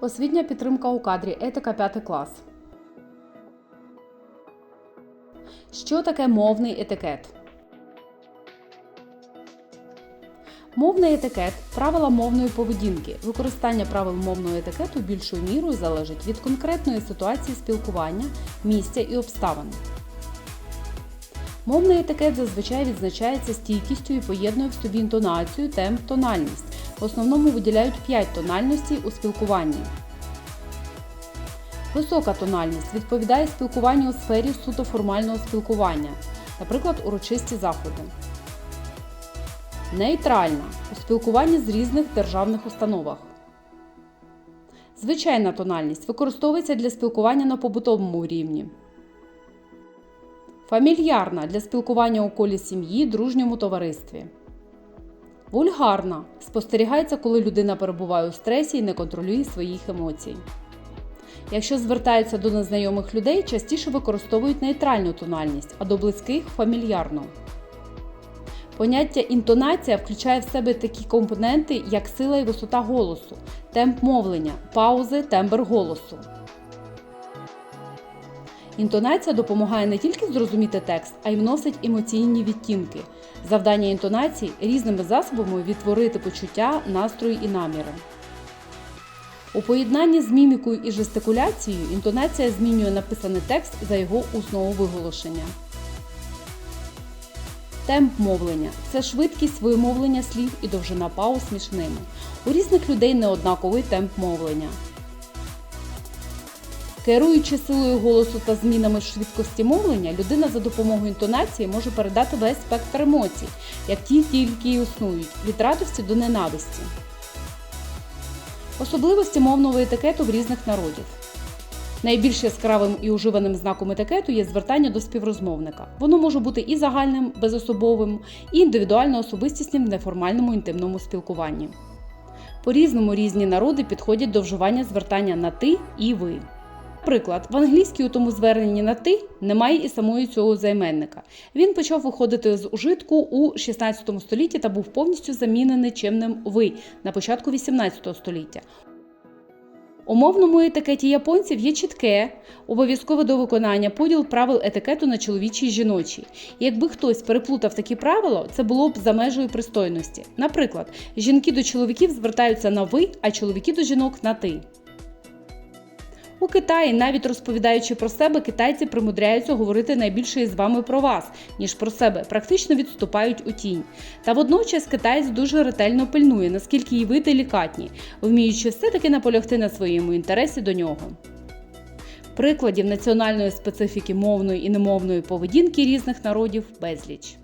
Освітня підтримка у кадрі етика 5 клас. Що таке мовний етикет? Мовний етикет правила мовної поведінки. Використання правил мовного етикету більшою мірою залежить від конкретної ситуації спілкування, місця і обставин. Мовний етикет зазвичай відзначається стійкістю і поєднує в собі інтонацію, темп, тональність. В основному виділяють 5 тональностей у спілкуванні. Висока тональність відповідає спілкуванню у сфері суто формального спілкування, наприклад, урочисті заходи. Нейтральна у спілкуванні з різних державних установах. Звичайна тональність використовується для спілкування на побутовому рівні. Фамільярна для спілкування у колі сім'ї, дружньому товаристві. Вульгарна спостерігається, коли людина перебуває у стресі і не контролює своїх емоцій. Якщо звертаються до незнайомих людей, частіше використовують нейтральну тональність, а до близьких фамільярну. Поняття інтонація включає в себе такі компоненти, як сила і висота голосу, темп мовлення, паузи, тембр голосу. Інтонація допомагає не тільки зрозуміти текст, а й вносить емоційні відтінки. Завдання інтонації різними засобами відтворити почуття, настрої і наміри. У поєднанні з мімікою і жестикуляцією інтонація змінює написаний текст за його усного виголошення. Темп мовлення це швидкість вимовлення слів і довжина пауз між ними. У різних людей неоднаковий темп мовлення. Керуючи силою голосу та змінами швидкості мовлення, людина за допомогою інтонації може передати весь спектр емоцій, як ті тільки й існують, від радості до ненависті. Особливості мовного етикету в різних народів. Найбільш яскравим і уживаним знаком етикету є звертання до співрозмовника. Воно може бути і загальним, безособовим, і індивідуально особистісним в неформальному інтимному спілкуванні. По-різному різні народи підходять до вживання звертання на ти і ви. Наприклад, в англійській у тому зверненні на ти немає і самої цього займенника. Він почав виходити з ужитку у 16 столітті та був повністю замінений чимним ви на початку 18 століття. У мовному етикеті японців є чітке, обов'язкове до виконання поділ правил етикету на чоловічі і жіночі. Якби хтось переплутав такі правила, це було б за межею пристойності. Наприклад, жінки до чоловіків звертаються на ви, а чоловіки до жінок на ти. У Китаї, навіть розповідаючи про себе, китайці примудряються говорити найбільше із вами про вас, ніж про себе, практично відступають у тінь. Та водночас китаєць дуже ретельно пильнує, наскільки і ви делікатні, вміючи все-таки наполягти на своєму інтересі до нього. Прикладів національної специфіки мовної і немовної поведінки різних народів безліч.